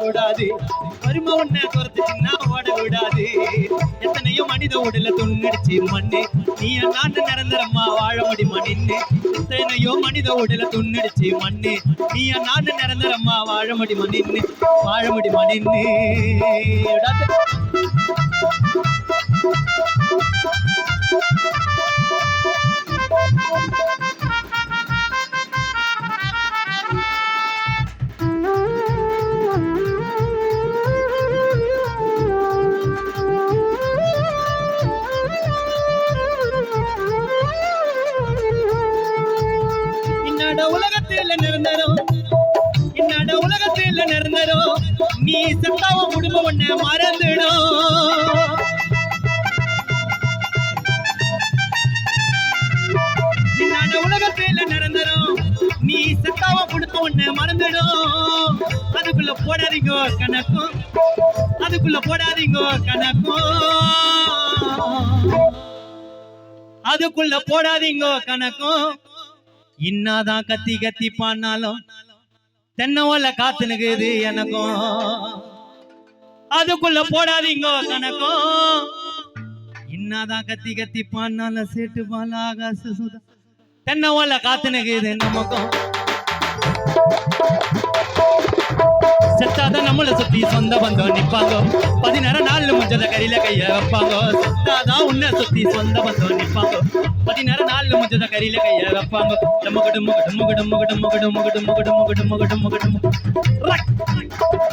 கூடாது வறுமை உன்னை துரத்துச்சுன்னா விடாது. எத்தனையோ மனித உடல துண்ணடிச்சு மண்ணு. நீ நாட்டு நிரந்தரமா வாழ முடியுமா நின்னு? எத்தனையோ மனித உடல துண்ணடிச்சு மண்ணு. நீ நாட்டு நிரந்தரமா வாழ முடியுமா நின்னு? வாழ முடியுமா நின்னு? இன்னாட உலகத்தில் நிரந்தரம் இன்னாட உலகத்தில் நிரந்தரம் நீ செத்தாவ குடும்பம் ஒண்ண மறந்துடும் இன்னாட உலகத்தில் நிரந்தரம் நீ செத்தாவ குடும்பம் ஒண்ண மறந்துடும் அதுக்குள்ள போடாதீங்க கணக்கும் அதுக்குள்ள போடாதீங்க கணக்கும் அதுக்குள்ள போடாதீங்க கணக்கும் இன்னாதான் கத்தி கத்தி பாடினாலும் தென்னை ஓல காத்துனுக்குது எனக்கும். அதுக்குள்ள போடாதீங்க கணக்கும். இன்னாதான் கத்தி கத்தி பாடினாலும் சேட்டு பால ஆகாச சுதா தென்னை ஓல காத்துனுக்குது நமக்கும். செத்தாதான் நம்மளை சுத்தி சொந்த பந்தம் நிப்பாங்க பதினாறு நாள் முஞ்சத கரியில கைய வைப்பாங்க செத்தாதான் உன்னை சுத்தி சொந்த பந்தம் நிப்பாங்க பதினாறு நாள் முஞ்சத கரியில கைய வைப்பாங்க டமுகடு முகடு முகடு முகடு முகடு முகடு முகடு முகடு முகடு முகடு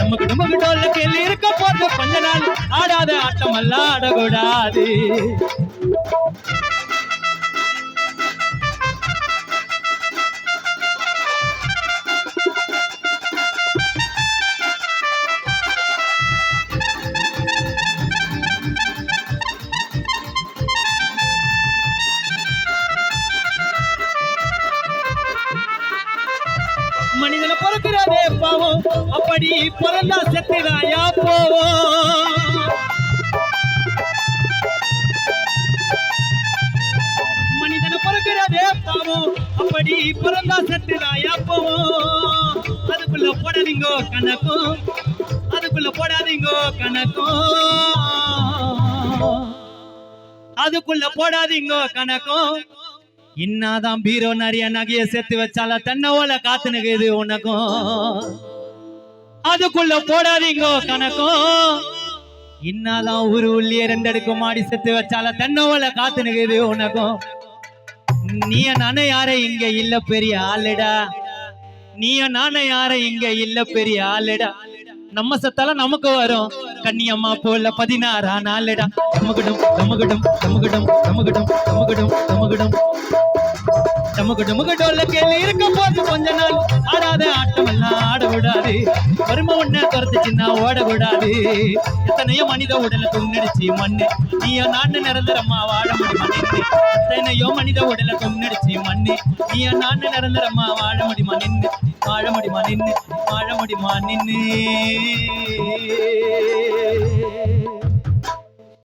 நமக்கு முகடோல்ல கேள்வி இருக்க போது கொஞ்ச நாள் ஆடாத ஆட்டம் அல்ல ஆடக்கூடாது படி பிறந்தா செத்துதாயா போவோம் மனிதனை பிறக்கிறதே பாவம் அப்படி பிறந்தா செத்துதாயா போவோம் அதுக்குள்ள போடாதீங்கோ கணக்கும். அதுக்குள்ள போடாதீங்கோ கணக்கும். அதுக்குள்ள போடாதீங்கோ கணக்கும். இன்னாதான் பீரோ நிறைய நகைய சேர்த்து வச்சால தென்னை ஓல காத்து நகுது உனக்கும். அதுக்குள்ள போடாதீங்க கணக்கும் இன்னாதான் ஒரு உள்ளிய ரெண்டடுக்கு மாடி செத்து வச்சால தென்னை காத்து நிக்குது உனக்கும் நீ நானே யாரே? இங்க இல்ல பெரிய ஆளுடா. நீ நானே யார? இங்க இல்ல பெரிய ஆளுடா. நம்ம சத்தால நமக்கு வரும். கன்னியம்மா போல பதினாறா நாளுடா. நமக்கிடும் நமக்கிடும் நமக்கிடும் நமக்கிடும் நமக்கிடும் நமக்கிடும் நமக்கு நமக்கு டோல்ல கேள்வி இருக்க போது கொஞ்ச நாள் ஆடாத ஆட்டம் எல்லாம் ஆட விடாது வறுமை ஒண்ணு துரத்துச்சுன்னா ஓட விடாது எத்தனையோ மனித உடலை துண்ணடிச்சு மண்ணு. நீயோ நாட்டு நிரந்தரமா வாழ முடியுமா எத்தனையோ மனித உடலை துண்ணடிச்சு மண்ணு. நீயோ நாட்டு நிரந்தரமா வாழ முடியுமா நின்று? வாழ முடியுமா நின்று? வாழ முடியுமா நின்று?